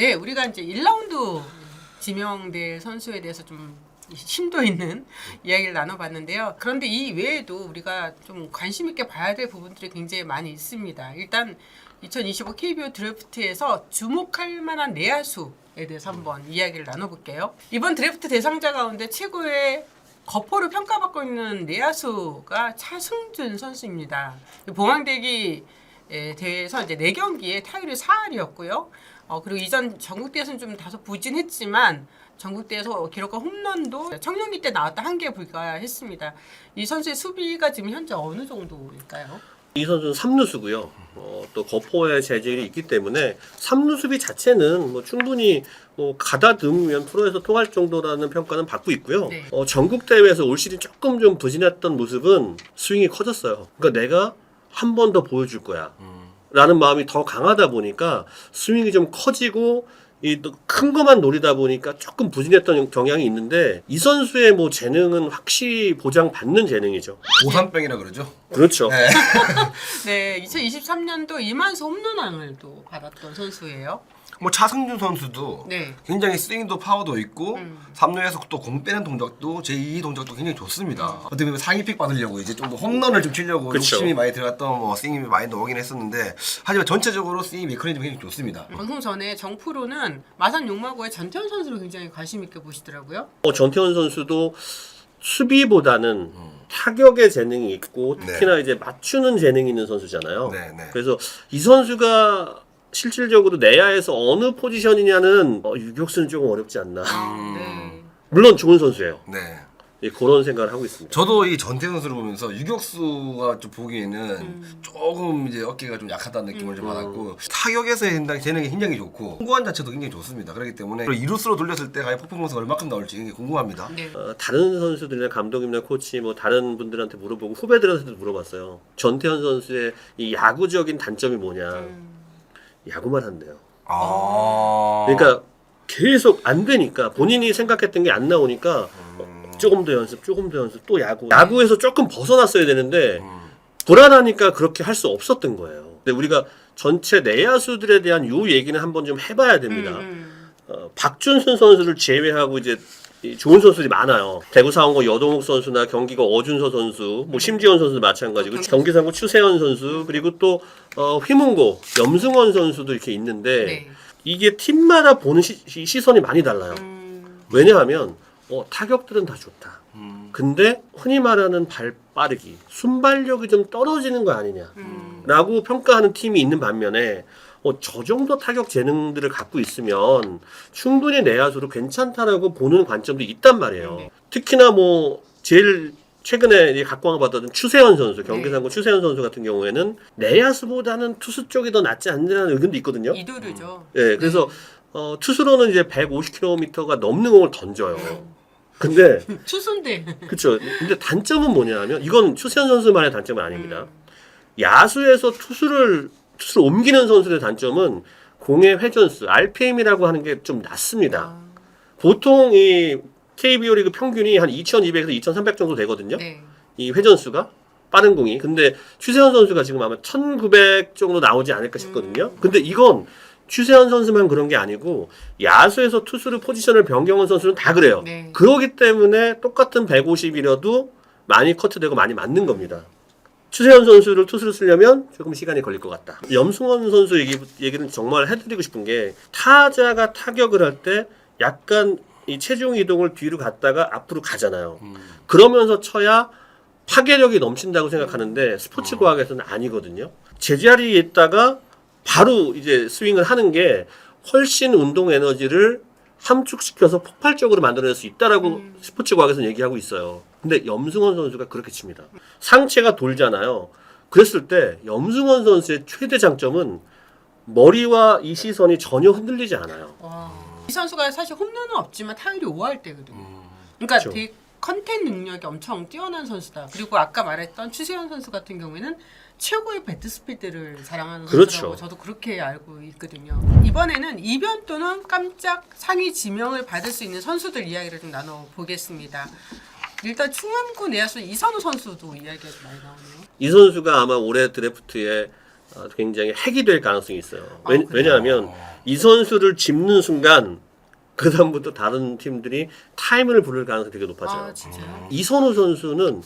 네, 우리가 이제 1라운드 지명대 선수에 대해서 좀 심도 있는 이야기를 나눠봤는데요. 그런데 이 외에도 우리가 좀 관심 있게 봐야 될 부분들이 굉장히 많이 있습니다. 일단 2025 KBO 드래프트에서 주목할 만한 내야수에 대해서 한번 이야기를 나눠볼게요. 이번 드래프트 대상자 가운데 최고의 거포를 평가받고 있는 내야수가 차승준 선수입니다. 봉황대기 에 대해서 이제 네 경기에 타율이 4할이었고요. 어, 그리고 이전 전국대회에서는 좀 다소 부진했지만 전국대회에서 기록한 홈런도 청룡기 때 나왔다 한개 불과했습니다. 이 선수의 수비가 지금 현재 어느 정도일까요? 이 선수는 3루수고요. 어, 또 거포의 재질이 있기 때문에 3루 수비 자체는 뭐 충분히 뭐 가다듬으면 프로에서 통할 정도라는 평가는 받고 있고요. 네. 어, 전국 대회에서 올 시즌 조금 좀 부진했던 모습은 스윙이 커졌어요. 그러니까 내가 한 번 더 보여줄 거야. 라는 마음이 더 강하다 보니까 스윙이 좀 커지고 이또큰 것만 노리다 보니까 조금 부진했던 경향이 있는데 이 선수의 뭐 재능은 확실히 보장받는 재능이죠. 오산병이라 그러죠. 그렇죠. 네. 네, 2023년도 이만수 홈런왕을 또 받았던 선수예요. 뭐 차승준 선수도 네. 굉장히 스윙도 파워도 있고 음. 3루에서 또 공 빼는 동작도 제2 동작도 굉장히 좋습니다. 어떻게 보면 상위픽 받으려고 이제 좀 더 홈런을 좀 치려고 그쵸. 욕심이 많이 들어갔던 뭐 스윙이 많이 나오긴 했었는데 하지만 전체적으로 스윙 메커니즘이 굉장히 좋습니다. 방송 전에 정프로는 마산 용마고의 전태현 선수를 굉장히 관심 있게 보시더라고요. 어, 전태원 선수도 수비보다는 타격의 재능이 있고 특히나 이제 맞추는 재능이 있는 선수잖아요. 네, 네. 그래서 이 선수가 실질적으로 내야에서 어느 포지션이냐는 어, 유격수는 조금 어렵지 않나. 네. 물론 좋은 선수예요. 네. 예, 그런 생각을 하고 있습니다. 저도 이 전태현 선수를 보면서 유격수가 좀 보기에는 음. 조금 이제 어깨가 좀 약하다는 느낌을 좀 받았고 타격에서의 굉장히 재능이 굉장히 좋고 홍구한 자체도 굉장히 좋습니다. 그렇기 때문에 이루스로 돌렸을 때 과연 퍼포먼스가 얼마큼 나올지 굉장히 궁금합니다. 네. 어, 다른 선수들이나 감독님이나 코치 뭐 다른 분들한테 물어보고 후배들한테도 물어봤어요. 전태현 선수의 이 야구적인 단점이 뭐냐. 음. 야구만 한대요. 아. 그러니까 계속 안 되니까 본인이 생각했던 게 안 나오니까 어, 조금 더 연습, 조금 더 연습, 또 야구. 야구에서 조금 벗어났어야 되는데 불안하니까 그렇게 할 수 없었던 거예요. 근데 우리가 전체 내야수들에 대한 요 얘기는 한번 좀 해봐야 됩니다. 음. 어, 박준순 선수를 제외하고 이제 이 좋은 선수들이 많아요. 대구 상원고 여동욱 선수나 경기고 어준서 선수, 뭐 심지원 선수도 마찬가지고 경기 상고 추세현 선수 그리고 또 어, 휘문고 염승원 선수도 이렇게 있는데 네. 이게 팀마다 보는 시, 시- 시선이 많이 달라요. 음. 왜냐하면 어, 타격들은 다 좋다. 음. 근데 흔히 말하는 발 빠르기, 순발력이 좀 떨어지는 거 아니냐. 음. 라고 평가하는 팀이 있는 반면에 어, 저 정도 타격 재능들을 갖고 있으면 충분히 내야수로 괜찮다라고 보는 관점도 있단 말이에요. 네. 특히나 뭐 제일 최근에 각광을 받았던 추세현 선수, 경기상고 네. 추세현 선수 같은 경우에는 내야수보다는 투수 쪽이 더 낫지 않느냐는 의견도 있거든요. 이도류죠. 예, 그래서 어, 투수로는 이제 150km가 넘는 공을 던져요. 근데 추순대. 그렇죠. 근데 단점은 뭐냐면 이건 추세현 선수만의 단점은 아닙니다. 음. 야수에서 투수를 투수를 옮기는 선수의 단점은 공의 회전수 RPM이라고 하는 게 좀 낮습니다. 아, 보통 이 KBO 리그 평균이 한 2,200에서 2,300 정도 되거든요. 네. 이 회전수가 빠른 공이. 근데 추세현 선수가 지금 아마 1,900 정도 나오지 않을까 싶거든요. 근데 이건 추세현 선수만 그런 게 아니고 야수에서 투수를 포지션을 변경한 선수는 다 그래요. 네. 그러기 때문에 똑같은 150이라도 많이 커트되고 많이 맞는 겁니다. 추세현 선수를 투수로 쓰려면 조금 시간이 걸릴 것 같다. 염승원 선수 얘기, 얘기는 정말 해드리고 싶은 게 타자가 타격을 할 때 약간 이 체중 이동을 뒤로 갔다가 앞으로 가잖아요. 그러면서 쳐야 파괴력이 넘친다고 생각하는데 스포츠 과학에서는 아니거든요. 제자리에 있다가 바로 이제 스윙을 하는 게 훨씬 운동 에너지를 함축시켜서 폭발적으로 만들어낼 수 있다라고 스포츠 과학에서는 얘기하고 있어요. 근데 염승원 선수가 그렇게 칩니다. 상체가 돌잖아요. 그랬을 때 염승원 선수의 최대 장점은 머리와 이 시선이 전혀 흔들리지 않아요. 와. 이 선수가 사실 홈런은 없지만 타율이 5할 때거든요. 음. 그러니까 그렇죠. 되게 컨텐 능력이 엄청 뛰어난 선수다. 그리고 아까 말했던 추세현 선수 같은 경우에는 최고의 배트 스피드를 자랑하는 그렇죠. 선수라고 저도 그렇게 알고 있거든요. 이번에는 이변 또는 깜짝 상위 지명을 받을 수 있는 선수들 이야기를 좀 나눠 보겠습니다. 일단 충암고 내야수 이선우 선수도 이야기가 좀 많이 나오네요. 이 선수가 아마 올해 드래프트에 어, 굉장히 핵이 될 가능성이 있어요. 왜, 아, 그래요? 왜냐하면 이 선수를 짚는 순간 그 다음부터 다른 팀들이 타임을 부를 가능성이 되게 높아져요. 아 진짜요? 이선우 선수는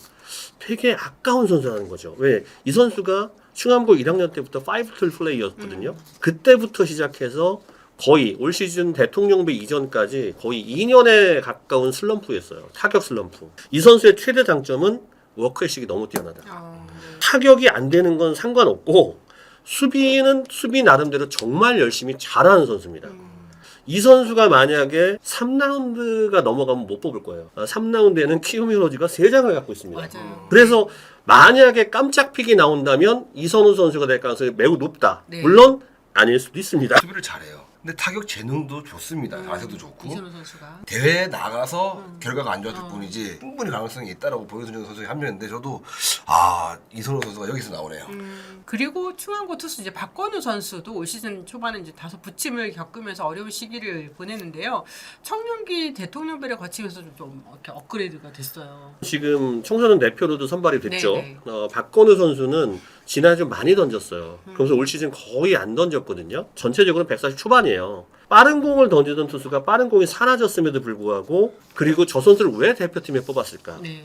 되게 아까운 선수라는 거죠. 왜? 이 선수가 충암고 1학년 때부터 5툴 플레이였거든요. 그때부터 시작해서 거의 올 시즌 대통령배 이전까지 거의 2년에 가까운 슬럼프였어요. 타격 슬럼프. 이 선수의 최대 장점은 워크의식이 너무 뛰어나다. 아, 네. 타격이 안 되는 건 상관없고 수비는 수비 나름대로 정말 열심히 잘하는 선수입니다. 이 선수가 만약에 3라운드가 넘어가면 못 뽑을 거예요. 3라운드에는 키우미 로지가 3장을 갖고 있습니다. 맞아요. 그래서 만약에 깜짝 픽이 나온다면 이선우 선수가 될 가능성이 매우 높다. 네. 물론 아닐 수도 있습니다. 수비를 잘해요. 근데 타격 재능도 좋습니다. 자세도 좋고. 이선우 선수가 대회에 나가서 음. 결과가 안 좋았을 어. 뿐이지 충분히 가능성이 있다라고 보여주는 선수의 한 명인데 저도 아 이선호 선수가 여기서 나오네요. 음, 그리고 충암고 투수 이제 박건우 선수도 올 시즌 초반에 이제 다소 부침을 겪으면서 어려운 시기를 보내는데요. 청년기 대통령배를 거치면서 좀, 좀 이렇게 업그레이드가 됐어요. 지금 청소년 대표로도 선발이 됐죠. 네, 네. 어, 박건우 선수는 지난해 좀 많이 던졌어요. 그래서 올 시즌 거의 안 던졌거든요. 전체적으로 140 초반이에요. 빠른 공을 던지던 투수가 빠른 공이 사라졌음에도 불구하고 그리고 저 선수를 왜 대표팀에 뽑았을까? 네.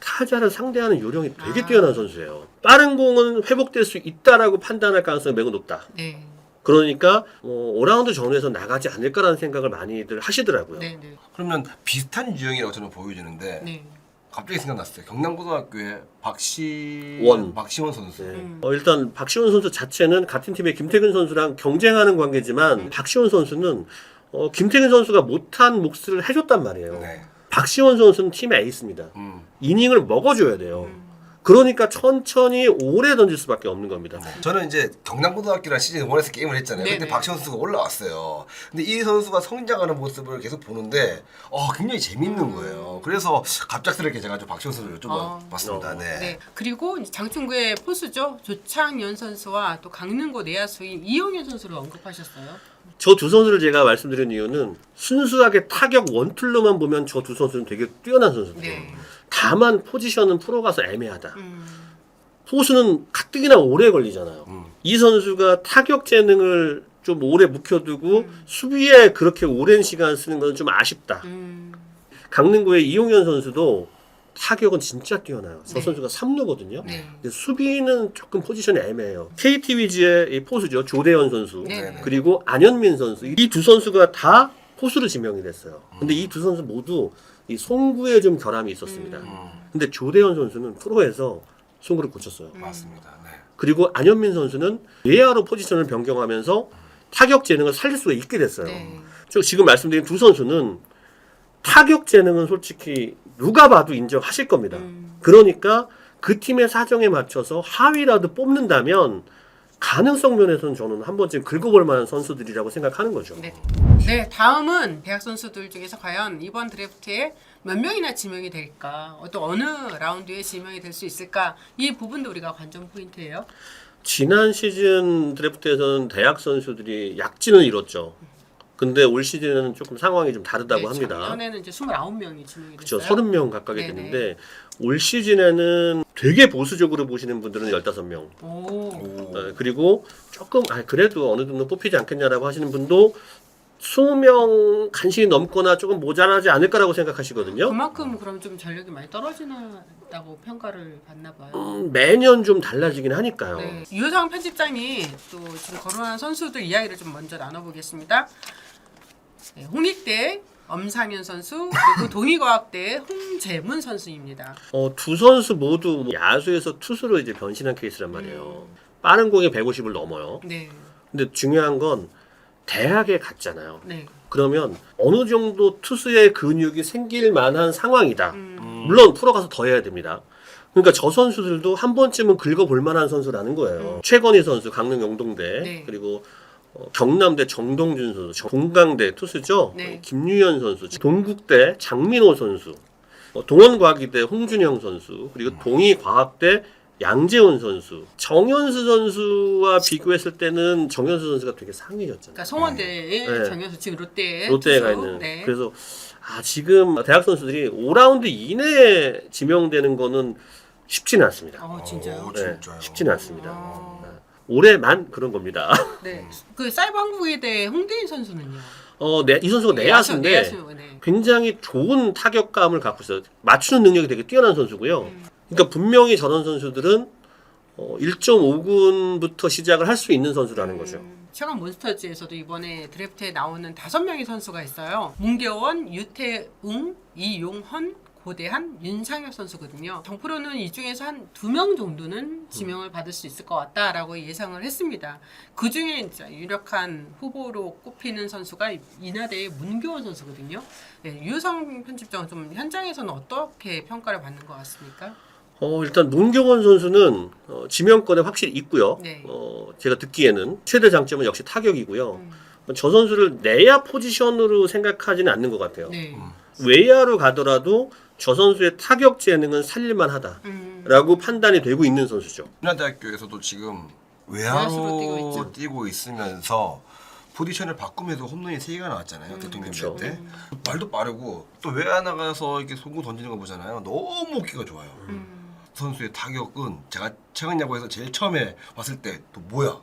타자를 상대하는 요령이 되게 아. 뛰어난 선수예요. 빠른 공은 회복될 수 있다라고 판단할 가능성이 매우 높다. 네. 그러니까 어, 5라운드 전후에서 나가지 않을까라는 생각을 많이들 하시더라고요. 네. 네. 그러면 비슷한 유형이라고 저는 보여지는데 네. 갑자기 생각났어요. 경남고등학교의 박시 원. 박시원 선수. 네. 음. 어, 일단 박시원 선수 자체는 같은 팀의 김태균 선수랑 경쟁하는 관계지만 음. 박시원 선수는 어, 김태균 선수가 못한 몫을 해줬단 말이에요. 네. 박시원 선수는 팀의 에이스입니다. 음. 이닝을 먹어줘야 돼요. 음. 그러니까 천천히 오래 던질 수밖에 없는 겁니다. 저는 이제 경남고등학교랑 시즌 1에서 게임을 했잖아요. 네네. 그때 박시원 선수가 올라왔어요. 근데 이 선수가 성장하는 모습을 계속 보는데 어, 굉장히 재밌는 거예요. 그래서 갑작스럽게 제가 좀 박시원 선수를 어. 여쭤봤습니다. 어. 네. 네. 그리고 장충구의 포수죠. 조창현 선수와 또 강릉고 내야수인 이용현 선수를 언급하셨어요. 저 두 선수를 제가 말씀드린 이유는 순수하게 타격 원툴로만 보면 저 두 선수는 되게 뛰어난 선수들이에요. 네. 다만 포지션은 프로 가서 애매하다. 음. 포수는 가뜩이나 오래 걸리잖아요. 음. 이 선수가 타격 재능을 좀 오래 묵혀두고 수비에 그렇게 오랜 시간 쓰는 건 좀 아쉽다. 음. 강릉구의 이용현 선수도 타격은 진짜 뛰어나요. 저 네. 선수가 3루거든요. 네. 근데 수비는 조금 포지션이 애매해요. KT 위즈의 이 포수죠. 조대현 선수. 네. 네. 그리고 안현민 선수. 이 두 선수가 다 포수로 지명이 됐어요. 근데 이 두 선수 모두 이 송구에 좀 결함이 있었습니다. 음. 근데 조대현 선수는 프로에서 송구를 고쳤어요. 맞습니다. 네. 그리고 안현민 선수는 외야로 포지션을 변경하면서 타격 재능을 살릴 수가 있게 됐어요. 네. 저 지금 말씀드린 두 선수는 타격 재능은 솔직히 누가 봐도 인정하실 겁니다. 음. 그러니까 그 팀의 사정에 맞춰서 하위라도 뽑는다면 가능성 면에서는 저는 한 번쯤 긁어볼 만한 선수들이라고 생각하는 거죠. 네. 네, 다음은 대학 선수들 중에서 과연 이번 드래프트에 몇 명이나 지명이 될까? 어떤 어느 라운드에 지명이 될 수 있을까? 이 부분도 우리가 관전 포인트예요. 지난 시즌 드래프트에서는 대학 선수들이 약진을 이뤘죠. 근데 올 시즌에는 조금 상황이 좀 다르다고 네, 합니다. 작년에는 이제 29명이 지명이 그렇죠. 됐어요. 30명 가까이 네네. 됐는데 올 시즌에는 되게 보수적으로 보시는 분들은 15명. 오. 오. 어, 그리고 조금 아 그래도 어느 정도 뽑히지 않겠냐라고 하시는 분도 20명 간신히 넘거나 조금 모자라지 않을까라고 생각하시거든요. 그만큼 그럼 좀 전력이 많이 떨어지다고 평가를 받나 봐요. 음, 매년 좀 달라지긴 하니까요. 네. 유효상 편집장이 또 지금 거론한 선수들 이야기를 좀 먼저 나눠보겠습니다. 네, 홍익대 엄상현 선수 그리고 동의과학대 홍재문 선수입니다. 어, 두 선수 모두 뭐 야수에서 투수로 이제 변신한 케이스란 말이에요. 빠른 공이 150을 넘어요. 네, 근데 중요한 건 대학에 갔잖아요. 네, 그러면 어느 정도 투수의 근육이 생길 만한 상황이다. 음, 물론 프로 가서 더 해야 됩니다. 그러니까 저 선수들도 한 번쯤은 긁어볼 만한 선수라는 거예요. 최건희 선수 강릉 영동대 네. 그리고 어, 경남대 정동준 선수, 동강대 투수죠. 네. 김유현 선수, 동국대 장민호 선수, 어, 동원과기대 홍준영 선수, 그리고 동의과학대 양재훈 선수, 정현수 선수와 비교했을 때는 정현수 선수가 되게 상위였잖아요. 그러니까 송원대의 네. 정현수 지금 롯데의 롯데에 가 투수. 있는. 네. 그래서 아 지금 대학 선수들이 5라운드 이내에 지명되는 거는 쉽지는 않습니다. 어 진짜요? 오, 네, 진짜요? 쉽지는 않습니다. 아. 올해만 그런 겁니다. 네. 그 사이버 한국에 대해 홍대인 선수는요. 어, 네, 이 선수가 내야수인데 내야수, 네. 굉장히 좋은 타격감을 갖고 있어요. 맞추는 능력이 되게 뛰어난 선수고요. 음. 그러니까 분명히 저런 선수들은 어, 1.5군부터 시작을 할 수 있는 선수라는 거죠. 음, 최강 몬스터즈에서도 이번에 드래프트에 나오는 다섯 명의 선수가 있어요. 문경원, 유태웅, 이용헌, 고대한, 윤상혁 선수거든요. 정프로는 이 중에서 한 두 명 정도는 지명을 받을 수 있을 것 같다라고 예상을 했습니다. 그 중에 진짜 유력한 후보로 꼽히는 선수가 인하대의 문교원 선수거든요. 네, 유성 편집장은 좀 현장에서는 어떻게 평가를 받는 것 같습니까? 어, 일단 문경원 선수는 어, 지명권에 확실히 있고요. 네. 어, 제가 듣기에는 최대 장점은 역시 타격이고요. 음, 저 선수를 내야 포지션으로 생각하지는 않는 것 같아요. 네. 외야로 가더라도 저 선수의 타격 재능은 살릴만 하다라고 음, 판단이 되고 있는 선수죠. 신한대학교에서도 지금 외야수로 뛰고 외야로 있죠. 뛰고 있으면서 포지션을 바꾸면서 홈런이 3개가 나왔잖아요. 음. 대통령 그쵸. 때. 말도 빠르고 또 외야 나가서 이렇게 송구 던지는 거 보잖아요. 너무 기가 좋아요. 음. 선수의 타격은 제가 최근 야구에서 제일 처음에 봤을 때 또 뭐야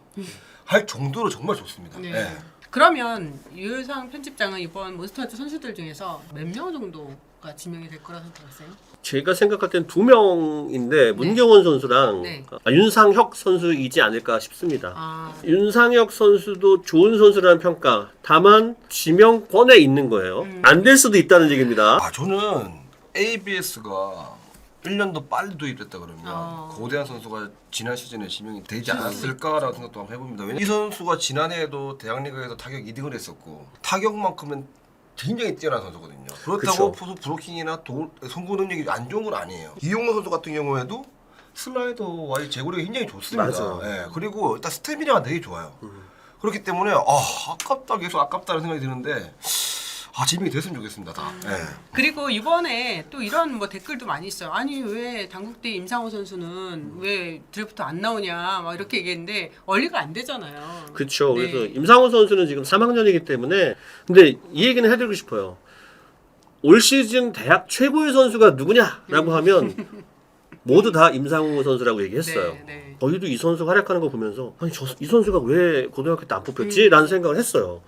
할 정도로 정말 좋습니다. 네. 예. 그러면 유효상 편집장은 이번 몬스터즈 선수들 중에서 몇 명 정도가 지명이 될 거라 생각하세요? 제가 생각할 땐 두 명인데 문경원 선수랑 네. 아, 윤상혁 선수이지 않을까 싶습니다. 아, 윤상혁 선수도 좋은 선수라는 평가. 다만 지명권에 있는 거예요. 음. 안될 수도 있다는 얘기입니다. 아 저는 ABS가 1년도 빨리 도입됐다 그러면 어. 고대한 선수가 지난 시즌에 지명이 되지 않았을까라는 생각도 한번 해봅니다. 왜냐면 이 선수가 지난해에도 대학리그에서 타격 2등을 했었고 타격만큼은 굉장히 뛰어난 선수거든요. 그렇다고 포수 브로킹이나 도, 송구 능력이 안 좋은 건 아니에요. 이용호 선수 같은 경우에도 슬라이더와의 제구력이 굉장히 좋습니다. 맞아요. 예, 그리고 일단 스태미나가 되게 좋아요. 그렇기 때문에 아 아깝다 계속 아깝다는 생각이 드는데 아 지명이 됐으면 좋겠습니다 다. 예. 그리고 이번에 또 이런 뭐 댓글도 많이 있어요. 아니 왜 당국대 임상호 음. 선수는 왜 드래프트 안 나오냐 막 이렇게 얘기했는데 얼리가 안 되잖아요. 그렇죠. 네. 그래서 임상호 선수는 지금 3학년이기 때문에 근데 이 얘기는 해드리고 싶어요. 올 시즌 대학 최고의 선수가 누구냐라고 음. 하면 모두 다 임상호 선수라고 얘기했어요. 네, 네. 저희도 이 선수 활약하는 거 보면서 아니 저 이 선수가 왜 고등학교 때안 음. 뽑혔지?라는 생각을 했어요.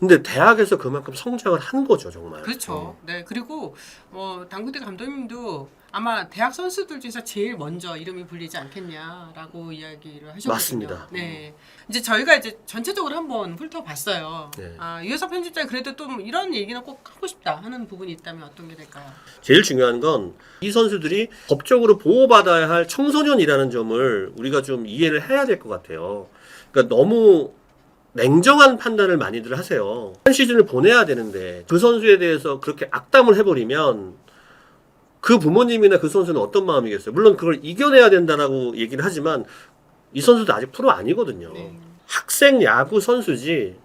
근데 대학에서 그만큼 성장을 한 거죠 정말. 그렇죠. 음. 네 그리고 뭐 당국대 감독님도 아마 대학 선수들 중에서 제일 먼저 이름이 불리지 않겠냐라고 이야기를 하셨거든요. 맞습니다. 네. 이제 저희가 이제 전체적으로 한번 훑어봤어요. 네. 아 유효섭 편집장 그래도 또 이런 얘기는 꼭 하고 싶다 하는 부분이 있다면 어떤 게 될까요? 제일 중요한 건 이 선수들이 법적으로 보호받아야 할 청소년이라는 점을 우리가 좀 이해를 해야 될 것 같아요. 그러니까 너무 냉정한 판단을 많이들 하세요. 한 시즌을 보내야 되는데 그 선수에 대해서 그렇게 악담을 해버리면 그 부모님이나 그 선수는 어떤 마음이겠어요? 물론 그걸 이겨내야 된다라고 얘기를 하지만 이 선수도 아직 프로 아니거든요. 네. 학생 야구 선수지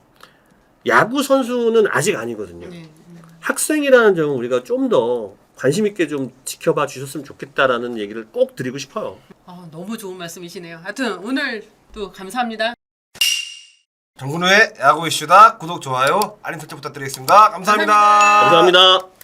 야구 선수는 아직 아니거든요. 네. 학생이라는 점은 우리가 좀 더 관심 있게 좀 지켜봐 주셨으면 좋겠다라는 얘기를 꼭 드리고 싶어요. 아, 너무 좋은 말씀이시네요. 하여튼 오늘 또 감사합니다. 정근우의 야구 이슈다 구독 좋아요 알림 설정 부탁드리겠습니다 감사합니다. 감사합니다.